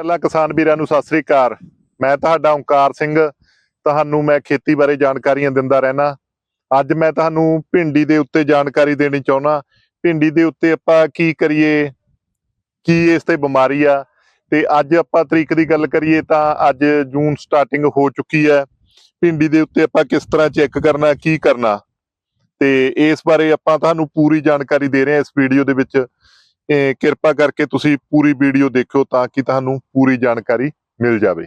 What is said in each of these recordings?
ਪਹਿਲਾਂ ਕਿਸਾਨ ਵੀਰਾਂ ਨੂੰ ਸਤਿ ਸ੍ਰੀ ਅਕਾਲ। ਮੈਂ ਤੁਹਾਡਾ ਓਂਕਾਰ ਸਿੰਘ। ਤੁਹਾਨੂੰ ਮੈਂ ਖੇਤੀ ਬਾਰੇ ਜਾਣਕਾਰੀਆਂ ਦਿੰਦਾ ਰਹਿਣਾ ਅੱਜ ਮੈਂ ਤੁਹਾਨੂੰ ਭਿੰਡੀ ਦੇ ਉੱਤੇ ਜਾਣਕਾਰੀ ਦੇਣੀ ਚਾਹੁੰਦਾ। ਭਿੰਡੀ ਦੇ ਉੱਤੇ ਆਪਾਂ ਕੀ ਕਰੀਏ? ਕੀ ਇਸ ਤੇ ਬਿਮਾਰੀ ਆ? ਤੇ ਅੱਜ ਆਪਾਂ ਤਰੀਕ ਦੀ ਗੱਲ ਕਰੀਏ ਤਾਂ ਅੱਜ ਜੂਨ ਸਟਾਰਟਿੰਗ ਹੋ ਚੁੱਕੀ ਹੈ। ਭਿੰਡੀ ਦੇ ਉੱਤੇ ਆਪਾਂ ਕਿਸ ਤਰ੍ਹਾਂ ਚੈੱਕ ਕਰਨਾ, ਕੀ ਕਰਨਾ? ਤੇ ਇਸ ਬਾਰੇ ਆਪਾਂ ਤੁਹਾਨੂੰ ਪੂਰੀ ਜਾਣਕਾਰੀ ਦੇ ਰਹੇ ਹਾਂ ਇਸ ਵੀਡੀਓ ਦੇ ਵਿੱਚ। ਕਿਰਪਾ ਕਰਕੇ ਤੁਸੀਂ ਪੂਰੀ ਵੀਡੀਓ ਦੇਖਿਓ ਤਾਂ ਕਿ ਤੁਹਾਨੂੰ ਪੂਰੀ ਜਾਣਕਾਰੀ ਮਿਲ ਜਾਵੇ।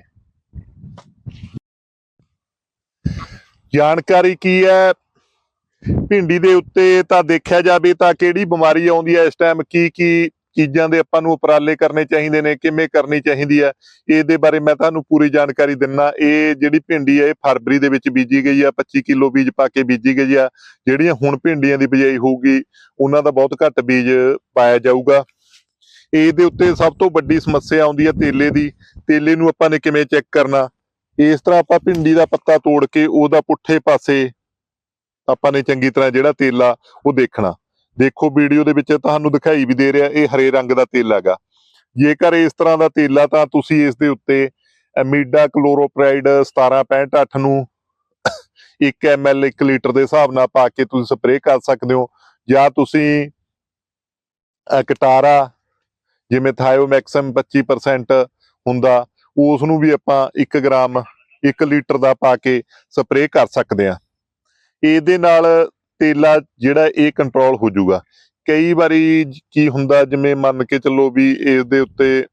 ਜਾਣਕਾਰੀ ਕੀ ਹੈ? ਭਿੰਡੀ ਦੇ ਉੱਤੇ ਤਾਂ ਦੇਖਿਆ ਜਾਵੇ ਤਾਂ ਕਿਹੜੀ ਬਿਮਾਰੀ ਆਉਂਦੀ ਹੈ ਇਸ ਟਾਈਮ ਕੀ ਕੀ ਚੀਜ਼ਾਂ ਦੇ ਆਪਾਂ ਨੂੰ ਉਪਰਾਲੇ ਕਰਨੇ ਚਾਹੀਦੇ ਨੇ, ਕਿਵੇਂ ਕਰਨੀ ਚਾਹੀਦੀ ਹੈ, ਇਹਦੇ ਬਾਰੇ ਮੈਂ ਤੁਹਾਨੂੰ ਪੂਰੀ ਜਾਣਕਾਰੀ ਦਿੰਨਾ। ਇਹ ਜਿਹੜੀ ਭਿੰਡੀ ਹੈ, ਇਹ ਫਰਵਰੀ ਦੇ ਵਿੱਚ ਬੀਜੀ ਗਈ ਆ 25 ਕਿਲੋ ਬੀਜ ਪਾ ਕੇ ਬੀਜੀ ਗਈ ਆ। ਜਿਹੜੀਆਂ ਹੁਣ ਭਿੰਡੀਆਂ ਦੀ ਬਿਜਾਈ ਹੋਊਗੀ, ਉਹਨਾਂ ਦਾ ਬਹੁਤ ਘੱਟ ਬੀਜ ਪਾਇਆ ਜਾਊਗਾ। ਇਹਦੇ ਉੱਤੇ ਸਭ ਤੋਂ ਵੱਡੀ ਸਮੱਸਿਆ ਆਉਂਦੀ ਹੈ ਤੇਲੇ ਦੀ। ਤੇਲੇ ਨੂੰ ਆਪਾਂ ਨੇ ਕਿਵੇਂ ਚੈੱਕ ਕਰਨਾ? ਇਸ ਤਰ੍ਹਾਂ ਆਪਾਂ ਭਿੰਡੀ ਦਾ ਪੱਤਾ ਤੋੜ ਕੇ ਉਹਦਾ ਪੁੱਠੇ ਪਾਸੇ ਆਪਾਂ ਨੇ ਚੰਗੀ ਤਰ੍ਹਾਂ ਜਿਹੜਾ ਤੇਲਾ ਉਹ ਦੇਖਣਾ। ਦੇਖੋ ਵੀਡੀਓ ਦੇ ਵਿੱਚ ਤੁਹਾਨੂੰ ਦਿਖਾਈ ਵੀ ਦੇ ਰਿਹਾ ਇਹ ਹਰੇ ਰੰਗ ਦਾ ਤੇਲ ਹੈਗਾ। ਜੇਕਰ ਇਸ ਤਰ੍ਹਾਂ ਦਾ ਤੇਲਾ ਤਾਂ ਤੁਸੀਂ ਇਸ ਦੇ ਉੱਤੇ ਐਮੀਡਾ ਕਲੋਰੋਪ੍ਰਾਈਡ 1765 ਨੂੰ 1 ml 1 ਲੀਟਰ ਦੇ ਹਿਸਾਬ ਨਾਲ ਪਾ ਕੇ ਤੁਸੀਂ ਸਪਰੇਅ ਕਰ ਸਕਦੇ ਹੋ। ਜਾਂ ਤੁਸੀਂ ਅਹ ਕਟਾਰਾ ਜਿਵੇਂ ਥਾਇਓਮੈਕਸਮ 25% ਹੁੰਦਾ, ਉਸ ਨੂੰ ਵੀ ਆਪਾਂ 1 ਗ੍ਰਾਮ 1 ਲੀਟਰ ਦਾ ਪਾ ਕੇ ਸਪਰੇਅ ਕਰ ਸਕਦੇ ਆ ਇਹਦੇ ਨਾਲ ਤੇਲਾ ਜਿਹੜਾ ਇਹ ਕੰਟਰੋਲ ਹੋ ਜਾਊਗਾ। ਕਈ ਵਾਰੀ ਕੀ ਹੁੰਦਾ, ਜਿਵੇਂ ਮੰਨ ਕੇ ਚੱਲੋ ਵੀ ਇਸ ਦੇ ਉੱਤੇ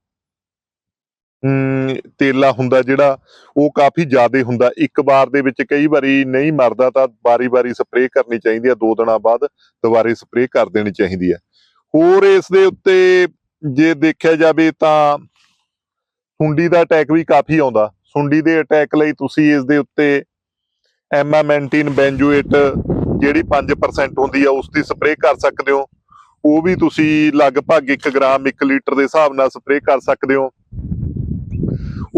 ਤੇਲਾ ਹੁੰਦਾ ਜਿਹੜਾ, ਉਹ ਕਾਫੀ ਜ਼ਿਆਦਾ ਹੁੰਦਾ। ਇੱਕ ਵਾਰ ਦੇ ਵਿੱਚ ਕਈ ਵਾਰੀ ਨਹੀਂ ਮਰਦਾ ਤਾਂ ਵਾਰੀ-ਵਾਰੀ ਸਪਰੇਅ ਕਰਨੀ ਚਾਹੀਦੀ ਆ, ਦੋ ਦਿਨਾਂ ਬਾਅਦ ਦੁਬਾਰੇ ਸਪਰੇਅ ਕਰ ਦੇਣੀ ਚਾਹੀਦੀ ਆ। ਹੋਰ ਇਸ ਦੇ ਉੱਤੇ ਜੇ ਦੇਖਿਆ ਜਾਵੇ ਤਾਂ ਸੁੰਡੀ ਦਾ ਅਟੈਕ ਵੀ ਕਾਫੀ ਆਉਂਦਾ। ਸੁੰਡੀ ਦੇ ਅਟੈਕ ਲਈ ਤੁਸੀਂ ਇਸ ਦੇ ਉੱਤੇ ਐਮਾਮੈਂਟਿਨ ਬੈਂਜੂਏਟ ਜਿਹੜੀ 5% ਹੁੰਦੀ ਆ ਉਸ ਦੀ ਸਪਰੇਅ ਕਰ ਸਕਦੇ ਹੋ। ਉਹ ਵੀ ਤੁਸੀਂ ਲਗਭਗ 1 ਗ੍ਰਾਮ 1 ਲੀਟਰ ਦੇ ਹਿਸਾਬ ਨਾਲ ਸਪਰੇਅ ਕਰ ਸਕਦੇ ਹੋ।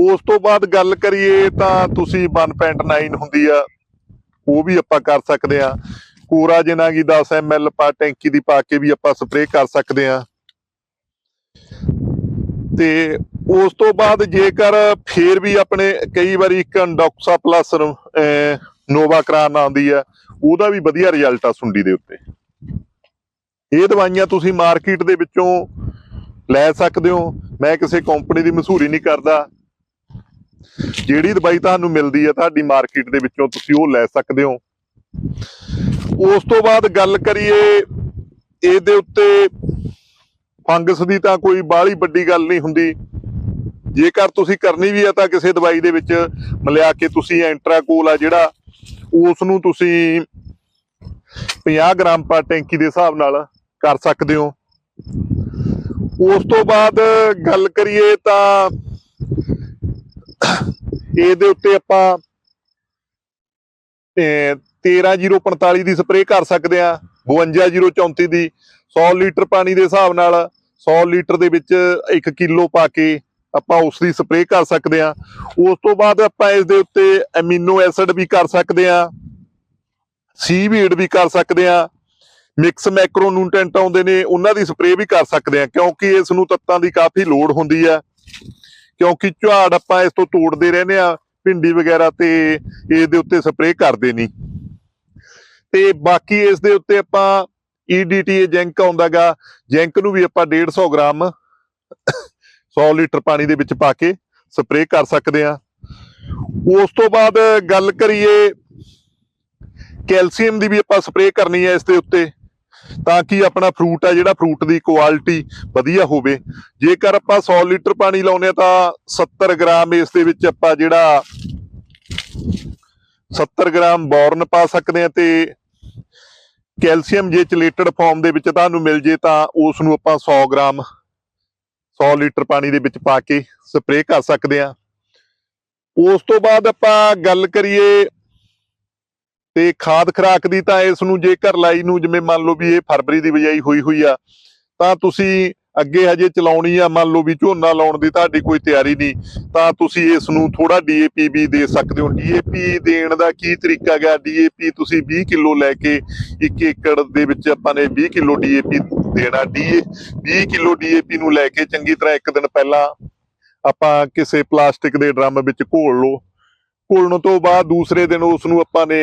ਉਸ ਤੋਂ ਬਾਅਦ ਗੱਲ ਕਰੀਏ ਤਾਂ ਤੁਸੀਂ 1.9 ਹੁੰਦੀ ਆ, ਉਹ ਵੀ ਆਪਾਂ ਕਰ ਸਕਦੇ ਆ। ਕੋਰਾ ਜਿਨਾ ਕੀ 10 ml ਪਾ, ਟੈਂਕੀ ਦੀ ਪਾ ਕੇ ਵੀ ਆਪਾਂ ਸਪਰੇਅ ਕਰ ਸਕਦੇ ਆ। ਤੇ ਉਸ ਤੋਂ ਬਾਅਦ ਜੇਕਰ ਫੇਰ ਵੀ ਆਪਣੇ ਕਈ ਵਾਰੀ ਇੱਕ ਅੰਡੋਕਸਾ ਪਲੱਸ ਨੋਵਾ ਕਰਾਨ ਆਉਂਦੀ ਆ ਉਹਦਾ ਵੀ ਵਧੀਆ ਰਿਜ਼ਲਟ ਆ ਸੁੰਡੀ ਦੇ ਉੱਤੇ। ਇਹ ਦਵਾਈਆਂ ਤੁਸੀਂ ਮਾਰਕੀਟ ਦੇ ਵਿੱਚੋਂ ਲੈ ਸਕਦੇ ਹੋ। ਮੈਂ ਕਿਸੇ ਕੰਪਨੀ ਦੀ ਮਸ਼ਹੂਰੀ ਨਹੀਂ ਕਰਦਾ। ਜਿਹੜੀ ਦਵਾਈ ਤੁਹਾਨੂੰ ਮਿਲਦੀ ਹੈ ਤੁਹਾਡੀ ਮਾਰਕੀਟ ਦੇ ਵਿੱਚੋਂ ਤੁਸੀਂ ਉਹ ਲੈ ਸਕਦੇ ਹੋ। ਉਸ ਤੋਂ ਬਾਅਦ ਗੱਲ ਕਰੀਏ ਇਹਦੇ ਉੱਤੇ ਫੰਗਸ ਦੀ ਤਾਂ ਕੋਈ ਬਾਹਲੀ ਵੱਡੀ ਗੱਲ ਨਹੀਂ ਹੁੰਦੀ। ਜੇਕਰ ਤੁਸੀਂ ਕਰਨੀ ਵੀ ਹੈ ਤਾਂ ਕਿਸੇ ਦਵਾਈ ਦੇ ਵਿੱਚ ਮਿਲਾ ਕੇ ਤੁਸੀਂ ਐਂਟਰਾਕੋਲ ਆ ਜਿਹੜਾ, ਉਸ ਨੂੰ ਤੁਸੀਂ 50 ਗ੍ਰਾਮ ਪਰ ਟੈਂਕੀ ਦੇ ਹਿਸਾਬ ਨਾਲ ਕਰ ਸਕਦੇ ਹੋ। ਉਸ ਤੋਂ ਬਾਅਦ ਗੱਲ ਕਰੀਏ ਤਾਂ ਇਹਦੇ ਉੱਤੇ ਆਪਾਂ ਅਹ, 13045 ਦੀ ਸਪਰੇਅ ਕਰ ਸਕਦੇ ਆ 52034 ਦੀ। 100 ਲੀਟਰ ਪਾਣੀ ਦੇ ਹਿਸਾਬ ਨਾਲ 100 ਲੀਟਰ ਦੇ ਵਿੱਚ 1 ਕਿਲੋ ਪਾ ਕੇ ਆਪਾਂ ਉਸ ਦੀ ਸਪਰੇਅ ਕਰ ਸਕਦੇ ਆ ਉਸ ਤੋਂ ਬਾਅਦ ਆਪਾਂ ਇਸ ਦੇ ਉੱਤੇ ਐਮੀਨੋ ਐਸਿਡ ਵੀ ਕਰ ਸਕਦੇ ਆ ਸੀਵੀਡ ਵੀ ਕਰ ਸਕਦੇ ਆ। ਮਿਕਸ ਮੈਕਰੋ ਨਿਊਟ੍ਰੈਂਟ ਆਉਂਦੇ ਨੇ, ਉਹਨਾਂ ਦੀ ਸਪਰੇਅ ਵੀ ਕਰ ਸਕਦੇ ਆ, ਕਿਉਂਕਿ ਇਸ ਨੂੰ ਤੱਤਾਂ ਦੀ ਕਾਫੀ ਲੋੜ ਹੁੰਦੀ ਆ। ਕਿਉਂਕਿ ਝਾੜ ਆਪਾਂ ਇਸ ਤੋਂ ਤੋੜਦੇ ਰਹਿੰਦੇ ਆ, ਭਿੰਡੀ ਵਗੈਰਾ ਤੇ ਇਸ ਦੇ ਉੱਤੇ ਸਪਰੇਅ ਕਰਦੇ ਨਹੀਂ। ਤੇ ਬਾਕੀ ਇਸ ਦੇ ਉੱਤੇ ਆਪਾਂ ਈਡੀਟੀ ਜਿੰਕ ਆਉਂਦਾਗਾ, ਜਿੰਕ ਨੂੰ ਵੀ ਆਪਾਂ 150 ਗ੍ਰਾਮ 100 ਲੀਟਰ ਪਾਣੀ ਦੇ ਵਿੱਚ ਪਾ ਕੇ ਸਪਰੇਅ ਕਰ ਸਕਦੇ ਆ। ਉਸ ਤੋਂ ਬਾਅਦ ਗੱਲ ਕਰੀਏ ਕੈਲਸ਼ੀਅਮ ਦੀ ਵੀ ਆਪਾਂ ਸਪਰੇਅ ਕਰਨੀ ਹੈ ਇਸ ਦੇ ਉੱਤੇ, ਤਾਂ ਕਿ ਆਪਣਾ ਫਰੂਟ ਆ ਜਿਹੜਾ ਫਰੂਟ ਦੀ ਕੁਆਲਿਟੀ ਵਧੀਆ ਹੋਵੇ। ਜੇਕਰ ਆਪਾਂ 100 ਲੀਟਰ ਪਾਣੀ ਲਾਉਨੇ ਆ ਤਾਂ 70 ਗ੍ਰਾਮ ਇਸ ਦੇ ਵਿੱਚ ਆਪਾਂ ਜਿਹੜਾ 70 ਗ੍ਰਾਮ ਬੋਰਨ ਪਾ ਸਕਦੇ ਆ ਤੇ ਕੈਲਸ਼ੀਅਮ ਜੇ ਚਲੇਟਡ ਫਾਰਮ ਦੇ ਵਿੱਚ ਤੁਹਾਨੂੰ ਮਿਲ ਜੇ ਤਾਂ ਉਸ ਨੂੰ ਆਪਾਂ 100 ਗ੍ਰਾਮ 100 ਲੀਟਰ ਪਾਣੀ ਦੇ ਵਿੱਚ ਪਾ ਕੇ ਸਪਰੇਅ ਕਰ ਸਕਦੇ ਆ ਉਸ ਤੋਂ ਬਾਅਦ ਆਪਾਂ ਗੱਲ ਕਰੀਏ ਤੇ ਖਾਦ ਖਰਾਕ ਦੀ ਤਾਂ ਇਸ ਨੂੰ ਜੇਕਰ ਲਾਈ ਨੂੰ, ਜਿਵੇਂ ਮੰਨ ਲਓ ਵੀ ਇਹ ਫਰਵਰੀ ਦੀ ਬਿਜਾਈ ਹੋਈ ਹੋਈ ਆ, ਤਾਂ ਤੁਸੀਂ ਅੱਗੇ ਹਜੇ ਚਲਾਉਣੀ ਆ, ਮੰਨ ਲਓ ਵੀ ਝੋਨਾ ਲਾਉਣ ਦੀ ਤੁਹਾਡੀ ਕੋਈ ਤਿਆਰੀ ਨਹੀਂ, ਤਾਂ ਤੁਸੀਂ ਇਸ ਨੂੰ ਥੋੜਾ ਡੀਏਪੀ ਵੀ ਦੇ ਸਕਦੇ ਹੋ। ਡੀਏਪੀ ਦੇਣ ਦਾ ਕੀ ਤਰੀਕਾ ਹੈਗਾ ਡੀਏਪੀ ਤੁਸੀਂ 20 ਕਿਲੋ ਲੈ ਕੇ 1 ਏਕੜ ਦੇ ਵਿੱਚ ਆਪਾਂ ਨੇ 20 ਕਿਲੋ ਡੀਏਪੀ ਦੇਣਾ। ਡੀ 20 ਕਿਲੋ ਡੀਏਪੀ ਨੂੰ ਲੈ ਕੇ ਚੰਗੀ ਤਰ੍ਹਾਂ ਇੱਕ ਦਿਨ ਪਹਿਲਾਂ ਆਪਾਂ ਕਿਸੇ ਪਲਾਸਟਿਕ ਦੇ ਡਰਮ ਵਿੱਚ ਘੋਲ ਲਓ। ਘੋਲਣ ਤੋਂ ਬਾਅਦ ਦੂਸਰੇ ਦਿਨ ਉਸ ਨੂੰ ਆਪਾਂ ਨੇ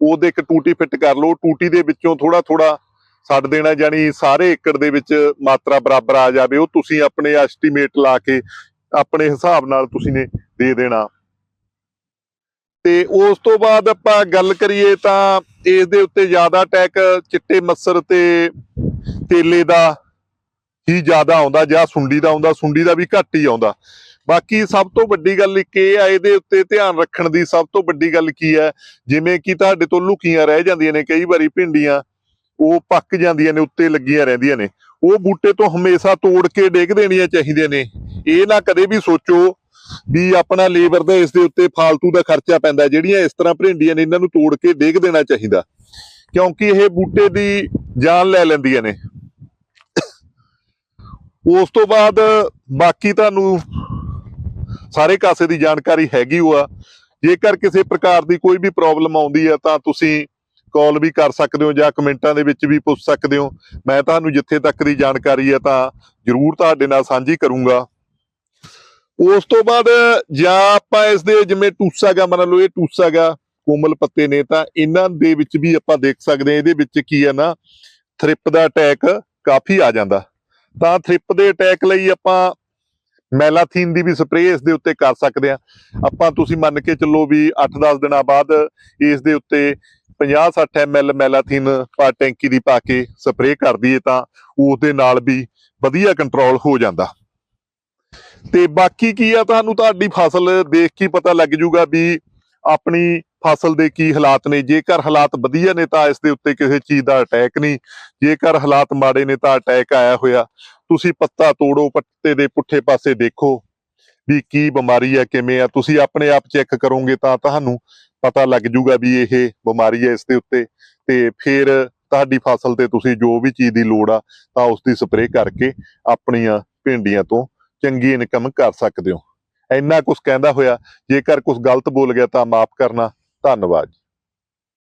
ਉਹਦੇ ਇੱਕ ਟੂਟੀ ਫਿੱਟ ਕਰ ਲਓ, ਟੂਟੀ ਦੇ ਵਿੱਚੋਂ ਥੋੜਾ ਥੋੜਾ ਛੱਡ ਦੇਣਾ ਜਾਨੀ ਸਾਰੇ ਏਕੜ ਦੇ ਵਿੱਚ ਮਾਤਰਾ ਬਰਾਬਰ ਆ ਜਾਵੇ, ਉਹ ਤੁਸੀਂ ਆਪਣੇ ਐਸਟੀਮੇਟ ਲਾ ਕੇ ਆਪਣੇ ਹਿਸਾਬ ਨਾਲ ਤੁਸੀਂ ਨੇ ਦੇ ਦੇਣਾ। ਤੇ ਉਸ ਤੋਂ ਬਾਅਦ ਆਪਾਂ ਗੱਲ ਕਰੀਏ ਤਾਂ ਇਸ ਦੇ ਉੱਤੇ ਜ਼ਿਆਦਾ ਅਟੈਕ ਚਿੱਟੇ ਮੱਸਰ ਤੇ ਤੇਲੇ ਦਾ ਹੀ ਜ਼ਿਆਦਾ ਆਉਂਦਾ ਜਾਂ ਸੁੰਡੀ ਦਾ ਆਉਂਦਾ, ਸੁੰਡੀ ਦਾ ਵੀ ਘੱਟ ਹੀ ਆਉਂਦਾ। ਬਾਕੀ ਸਭ ਤੋਂ ਵੱਡੀ ਗੱਲ ਇੱਕ ਇਹ ਆ, ਇਹਦੇ ਉੱਤੇ ਧਿਆਨ ਰੱਖਣ ਦੀ ਸਭ ਤੋਂ ਵੱਡੀ ਗੱਲ ਕੀ ਹੈ? ਜਿਵੇਂ ਕਿ ਤੁਹਾਡੇ ਤੋਂ ਲੁਕੀਆਂ ਰਹਿ ਜਾਂਦੀਆਂ ਨੇ, ਕਈ ਵਾਰੀ ਭਿੰਡੀਆਂ, ਉਹ ਪੱਕ ਜਾਂਦੀਆਂ ਨੇ, ਉੱਤੇ ਲੱਗੀਆਂ ਰਹਿੰਦੀਆਂ ਨੇ। ਉਹ ਬੂਟੇ ਤੋਂ ਹਮੇਸ਼ਾ ਤੋੜ ਕੇ ਡੇਗ ਦੇਣੀਆਂ ਚਾਹੀਦੀਆਂ ਨੇ। ਇਹ ਨਾ ਕਦੇ ਵੀ ਸੋਚੋ ਵੀ ਆਪਣਾ ਲੇਬਰ ਦਾ ਇਸ ਦੇ ਉੱਤੇ ਫਾਲਤੂ ਦਾ ਖਰਚਾ ਪੈਂਦਾ, ਜਿਹੜੀਆਂ ਇਸ ਤਰ੍ਹਾਂ ਭਿੰਡੀਆਂ ਨੇ, ਇਹਨਾਂ ਨੂੰ ਤੋੜ ਕੇ ਡੇਗ ਦੇਣਾ ਚਾਹੀਦਾ। ਕਿਉਂਕਿ ਇਹ ਬੂਟੇ ਦੀ ਜਾਨ ਲੈ ਲੈਂਦੀਆਂ ਨੇ। ਉਸ ਤੋਂ ਬਾਅਦ ਬਾਕੀ ਤੁਹਾਨੂੰ ਸਾਰੇ ਕਾਸੇ ਦੀ ਜਾਣਕਾਰੀ ਹੈਗੀ ਓ ਆ। ਜੇਕਰ ਕਿਸੇ ਪ੍ਰਕਾਰ ਦੀ ਕੋਈ ਵੀ ਪ੍ਰੋਬਲਮ ਆਉਂਦੀ ਹੈ ਤਾਂ ਤੁਸੀਂ ਕਾਲ ਵੀ ਕਰ ਸਕਦੇ ਹੋ ਜਾਂ ਕਮੈਂਟਾਂ ਦੇ ਵਿੱਚ ਵੀ ਪੁੱਛ ਸਕਦੇ ਹੋ। ਮੈਂ ਤੁਹਾਨੂੰ ਜਿੱਥੇ ਤੱਕ ਦੀ ਜਾਣਕਾਰੀ ਹੈ ਤਾਂ ਜ਼ਰੂਰ ਤੁਹਾਡੇ ਨਾਲ ਸਾਂਝੀ ਕਰੂੰਗਾ। ਉਸ ਤੋਂ ਬਾਅਦ ਜਾਂ ਆਪਾਂ ਇਸ ਦੇ ਜਿਵੇਂ ਟੂਸਾ ਗਾ, ਮੰਨ ਲਓ ਇਹ ਟੂਸਾ ਗਾ, ਕੋਮਲ ਪੱਤੇ ਨੇ, ਤਾਂ ਇਹਨਾਂ ਦੇ ਵਿੱਚ ਵੀ ਆਪਾਂ ਦੇਖ ਸਕਦੇ ਹਾਂ, ਇਹਦੇ ਵਿੱਚ ਕੀ ਹੈ ਨਾ, ਥ੍ਰਿਪ ਦਾ ਅਟੈਕ ਕਾਫੀ ਆ ਜਾਂਦਾ। ਤਾਂ ਥ੍ਰਿਪ ਦੇ ਅਟੈਕ ਲਈ ਆਪਾਂ ਮੈਲਾਥੀਨ ਦੀ ਵੀ ਸਪਰੇਅ ਇਸ ਦੇ ਉੱਤੇ ਕਰ ਸਕਦੇ ਆ। ਆਪਾਂ ਤੁਸੀਂ ਮੰਨ ਕੇ ਚੱਲੋ ਵੀ 8-10 ਦਿਨਾਂ ਬਾਅਦ ਇਸ ਦੇ ਉੱਤੇ 50-60 ml ਮੈਲਾਥੀਨ ਪਾ ਟੈਂਕੀ ਦੀ ਪਾ ਕੇ ਸਪਰੇਅ ਕਰ ਦਈਏ ਤਾਂ ਉਸ ਦੇ ਨਾਲ ਵੀ ਵਧੀਆ ਕੰਟਰੋਲ ਹੋ ਜਾਂਦਾ। ਤੇ ਬਾਕੀ ਕੀ ਆ, ਤੁਹਾਨੂੰ ਤੁਹਾਡੀ ਫਸਲ ਦੇਖ ਕੇ ਪਤਾ ਲੱਗ ਜੂਗਾ ਵੀ ਆਪਣੀ ਫਸਲ ਦੇ ਕੀ ਹਾਲਾਤ ਨੇ? ਜੇਕਰ ਹਾਲਾਤ ਵਧੀਆ ਨੇ ਤਾਂ ਇਸ ਦੇ ਉੱਤੇ ਕਿਸੇ ਚੀਜ਼ ਦਾ ਅਟੈਕ ਨਹੀਂ। ਜੇਕਰ ਹਾਲਾਤ ਮਾੜੇ ਨੇ ਤਾਂ ਅਟੈਕ ਆਇਆ ਹੋਇਆ। ਤੁਸੀਂ ਪੱਤਾ ਤੋੜੋ, ਪੱਤੇ ਦੇ ਪੁੱਠੇ ਪਾਸੇ ਦੇਖੋ ਵੀ ਕੀ ਬਿਮਾਰੀ ਹੈ, ਕਿਵੇਂ ਆ ਤੁਸੀਂ ਆਪਣੇ ਆਪ ਚੈੱਕ ਕਰੋਗੇ ਤਾਂ ਤੁਹਾਨੂੰ ਪਤਾ ਲੱਗ ਜੂਗਾ ਵੀ ਇਹ ਬਿਮਾਰੀ ਹੈ ਇਸ ਦੇ ਉੱਤੇ। ਤੇ ਫਿਰ ਤੁਹਾਡੀ ਫਸਲ ਤੇ ਤੁਸੀਂ ਜੋ ਵੀ ਚੀਜ਼ ਦੀ ਲੋੜ ਆ ਤਾਂ ਉਸ ਦੀ ਸਪਰੇਅ ਕਰਕੇ ਆਪਣੀਆਂ ਭਿੰਡੀਆਂ ਤੋਂ ਚੰਗੀ ਇਨਕਮ ਕਰ ਸਕਦੇ ਹੋ। ਇੰਨਾ ਕੁਝ ਕਹਿੰਦਾ ਹੋਇਆ। ਜੇਕਰ ਕੁਝ ਗਲਤ ਬੋਲ ਗਿਆ ਤਾਂ ਮਾਫ ਕਰਨਾ। ਧੰਨਵਾਦ